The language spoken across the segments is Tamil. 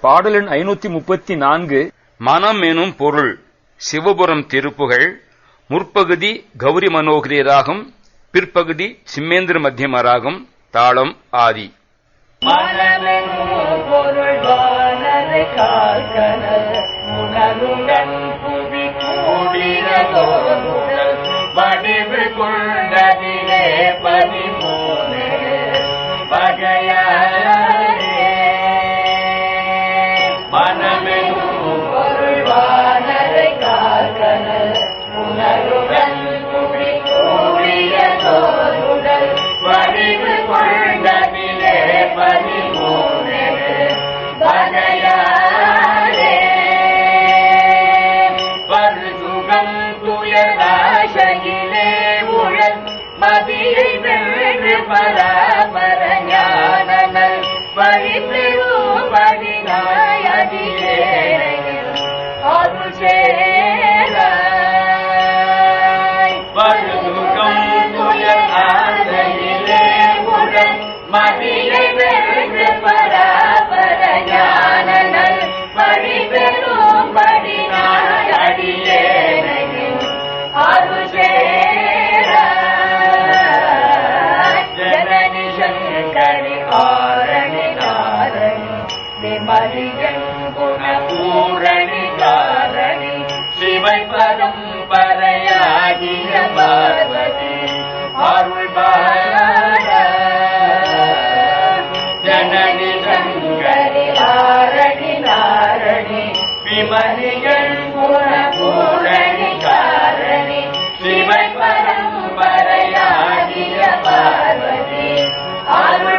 பாடலின் ஐநூத்தி முப்பத்தி நான்கு மனம் எனும் பொருள் சிவபுரம் திருப்புகழ் முற்பகுதி கௌரி மனோகரி ராகம் பிற்பகுதி சிம்மேந்திர மத்தியமராகும் தாளம் ஆதி. மனமெனும் வானரை உணருடன் புவி கூடினதோருடல் வடிவு கொண்டதிலே பதிவு வழி பெறும் படினாயதிலே அருள் சேராய் பருதுகம் துயராசையிலே உழல் மதியை வென்று பராபர ஞானனல் வழி பெறும் படினாயடியே அருள் சேராய் ஜனனி சங்கரி ஆரணி நாரணி குணபூரணி காரணி சிவை பரம்பரையாகிய பார்வதி அருள் ஜனனி சங்கரி ஆரணி நாரணி குணபூரணி காரணி சிவை பரம்பரையாகிய பார்வதி அருள்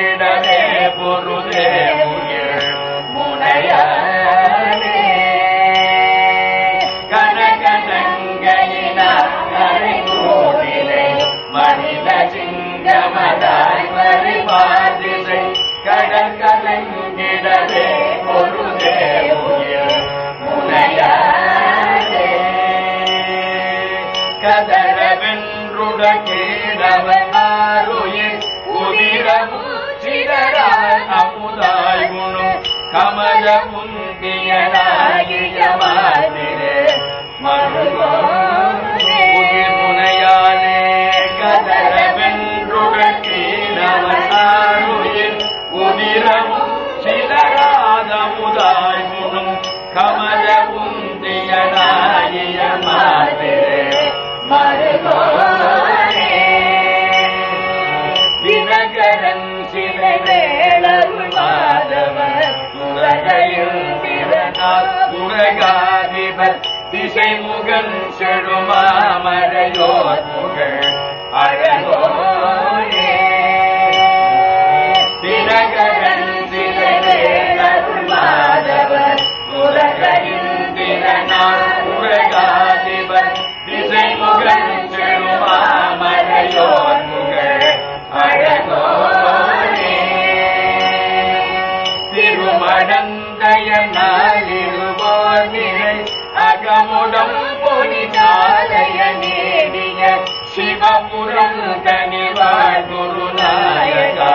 கலங்கிடலே பொருளே உயிர். முனையானே. கனகனங்கையினாலரை கோனிடை மனித சிங்கமதாய் வரை கடல் கலங்கிடலே பொருளே கமல முந்தியனாகிய மாதிரே முனையானே கதரவென்றுட கேடவன் ஆருயிர் உதிரமும் சிதறாத முதாய் குணம் கமல முந்தியனாகிய மாதிரே மருகோனே தினகரன் சிலை வேளருள் திறனார் துறகாதிபர் திசைமுகன் செழுமாமரையோர் புகழ் அழகோனே. தினகரன் சிலை வேளருள் மாதவர் சிவபுரம் தனிவாழ் குருநாயகா.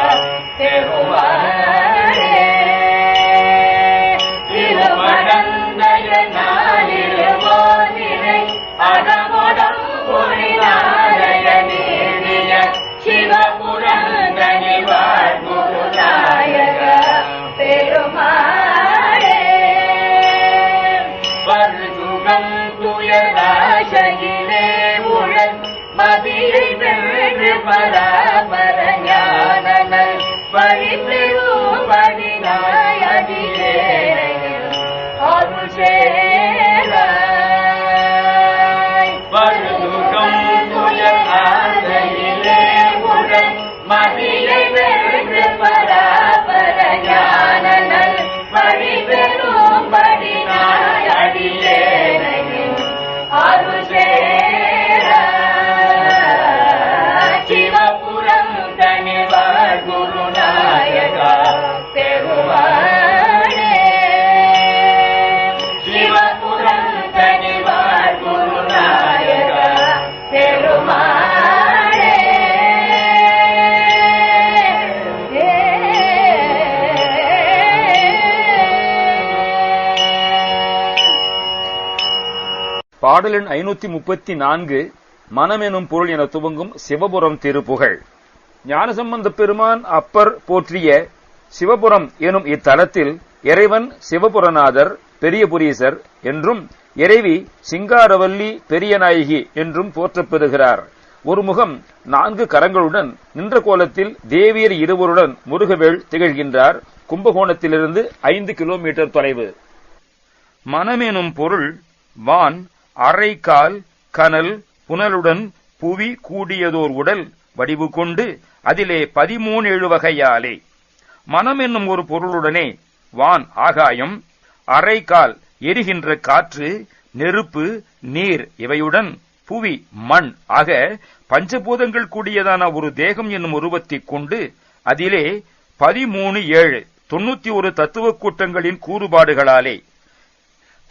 வழி பெறும்படி நாயடியே அருள் பாடலின் ஐநூத்தி முப்பத்தி நான்கு மனமெனும் பொருள் என துவங்கும் சிவபுரம் திருப்புகழ் ஞானசம்பந்த பெருமான் அப்பர் போற்றிய சிவபுரம் எனும் இத்தலத்தில் இறைவன் சிவபுரநாதர் பெரியபுரீசர் என்றும் இறைவி சிங்காரவல்லி பெரியநாயகி என்றும் போற்றப்பெறுகிறார் ஒரு முகம் நான்கு கரங்களுடன் நின்ற கோலத்தில் தேவியர் இருவருடன் முருகவேள் திகழ்கின்றார். கும்பகோணத்திலிருந்து ஐந்து கிலோமீட்டர் தொலைவு. மனமெனும் பொருள் வான் அரைக்கால் கனல் புனலுடன் புவி கூடியதோர் உடல் வடிவு கொண்டு அதிலே பதிமூணு ஏழு வகையாலே. மனம் என்னும் ஒரு பொருளுடனே வான் ஆகாயம் அரைக்கால் எரிகின்ற காற்று நெருப்பு நீர் இவையுடன் புவி மண் ஆக பஞ்சபூதங்கள் கூடியதான ஒரு தேகம் என்னும் உருவத்தைக் கொண்டு அதிலே பதிமூணு ஏழு தொன்னூத்தி ஒரு தத்துவ கூட்டங்களின் கூறுபாடுகளாலே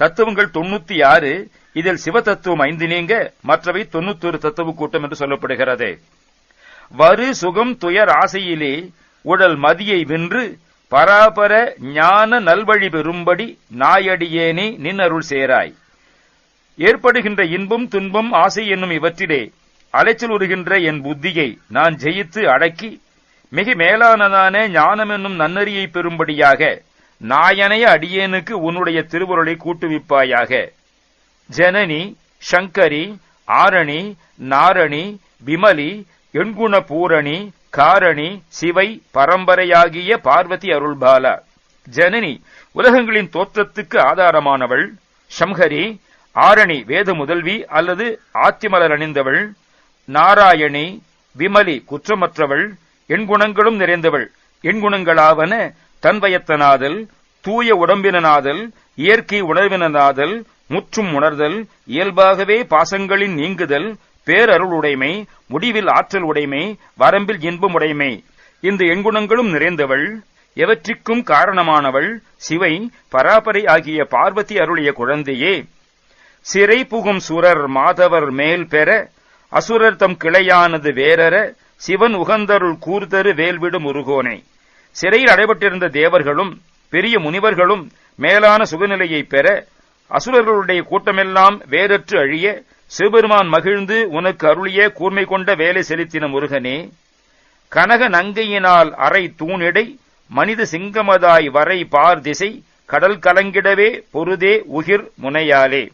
தத்துவங்கள் தொண்ணூத்தி ஆறு இதில் சிவ தத்துவம் ஐந்து நீங்க மற்றவை தொண்ணூத்தொரு தத்துவ கூட்டம் என்று சொல்லப்படுகிறது. வரு சுகம் துயர் ஆசையிலே உடல் மதியை வென்று பராபர ஞான நல்வழி பெறும்படி நாயடியேனே நின் அருள் சேராய். ஏற்படுகின்ற இன்பம் துன்பம் ஆசை என்னும் இவற்றிலே அலைச்சல் உறுகின்ற என் புத்தியை நான் ஜெயித்து அடக்கி மிக மேலானதான ஞானம் என்னும் நன்னறியை பெறும்படியாக நாயனைய அடியேனுக்கு உன்னுடைய திருவுருளை கூட்டுவிப்பாயாக. ஜனனி சங்கரி ஆரணி நாரணி விமலி எண்குண பூரணி காரணி சிவை பரம்பரையாகிய பார்வதி அருள்பாலா. ஜனனி உலகங்களின் தோற்றத்துக்கு ஆதாரமானவள். சம்ஹரி ஆரணி வேத முதல்வி அல்லது ஆத்திமலர் அணிந்தவள். நாராயணி விமலி குற்றமற்றவள். எண்குணங்களும் நிறைந்தவள். எண்குணங்களாவன தன்வயத்தனாதல் தூய உடம்பினனாதல் இயற்கை உணர்வினனாதல் முற்றும் உணர்தல் இயல்பாகவே பாசங்களின் நீங்குதல் பேரருள் உடைமை முடிவில் ஆற்றல் உடைமை வரம்பில் இன்பம் உடைமை. இந்த எண்குணங்களும் நிறைந்தவள் எவற்றிற்கும் காரணமானவள் சிவை பராபரை ஆகிய பார்வதி அருளிய குழந்தையே. சிறை புகும் சுரர் மாதவர் மேல் பெற அசுரர் தம் கிளையானது வேறற சிவன் உகந்தருள் கூர்தரு வேல்விடும் முருகோனே சிறையில் அடைபட்டிருந்த தேவர்களும் பெரிய முனிவர்களும் மேலான சுகநிலையை பெற அசுரர்களுடைய கூட்டமெல்லாம் வேறற்று அழிய சிவபெருமான் மகிழ்ந்து உனக்கு அருளிய கூர்மை கொண்ட வேலை செலுத்தின முருகனே கனக நங்கையினால் அறை தூணிடை மனித சிங்கமதாய் வரை பார் திசை கடல் கலங்கிடவே பொருதே உகிர் முனையாலே.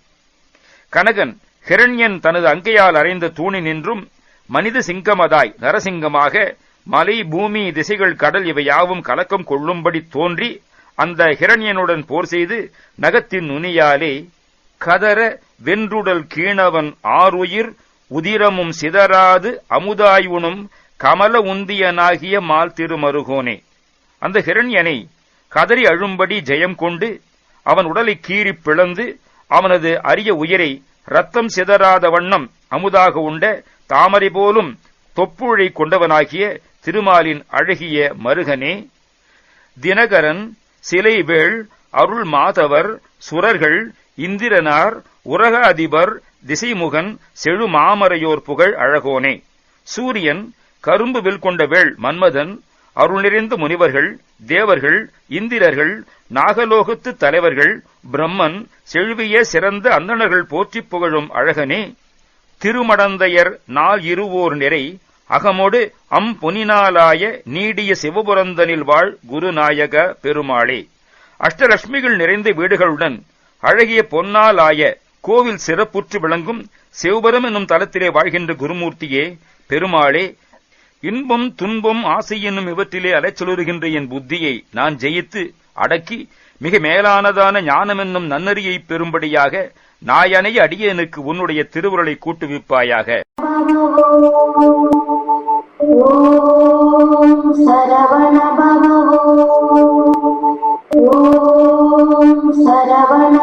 கனகன் ஹிரண்யன் தனது அங்கையால் அறைந்த தூணினின்றும் மனித சிங்கமதாய் நரசிங்கமாக மலை பூமி திசைகள் கடல் இவை யாவும் கலக்கம் கொள்ளும்படி தோன்றி அந்த ஹிரண்யனுடன் போர் செய்து நகத்தின் நுனியாலே கதற வென்றுடல் கீணவன் ஆறுயிர் உதிரமும் சிதறாது அமுதாயுனும் கமல உந்தியனாகிய மால் திருமருகோனே. அந்த ஹிரண்யனை கதறி அழும்படி ஜெயம் கொண்டு அவன் உடலை கீறிப் பிளந்து அவனது அரிய உயிரை ரத்தம் சிதறாத வண்ணம் அமுதாக உண்ட தாமரை போலும் தொப்புழை கொண்டவனாகிய திருமாலின் அழகிய மருகனே தினகரன் சிலைவேள் அருள் மாதவர் சுரர்கள் இந்திரனார் உரக அதிபர் திசைமுகன் செழு மாமரையோர் புகழ் அழகோனே. சூரியன் கரும்பு வில் கொண்ட வேள் மன்மதன் அருள் நிறைந்த முனிவர்கள் தேவர்கள் இந்திரர்கள் நாகலோகத்து தலைவர்கள் பிரம்மன் செழுவிய சிறந்த அந்தணர்கள் போற்றிப் புகழும் அழகனே. திருமடந்தையர் நாள் இருவோர் நிறை அகமோடு அம் பொனினாலாய நீடிய சிவபுரந்தனில் வாழ் குருநாயக பெருமாளே. அஷ்டலட்சுமிகள் நிறைந்த வீடுகளுடன் அழகிய பொன்னாலாய கோவில் சிறப்புற்று விளங்கும் சிவபுரம் என்னும் தலத்திலே வாழ்கின்ற குருமூர்த்தியே பெருமாளே இன்பம் துன்பம் ஆசை என்னும் இவற்றிலே அலைச்சலுறுகின்ற என் புத்தியை நான் ஜெயித்து அடக்கி மிக மேலானதான ஞானம் என்னும் நன்னறியை பெறும்படியாக நாயனை அடியனுக்கு உன்னுடைய திருவுருளை கூட்டுவிப்பாயாக. ఓం సరవణ భవ ఓం సరవణ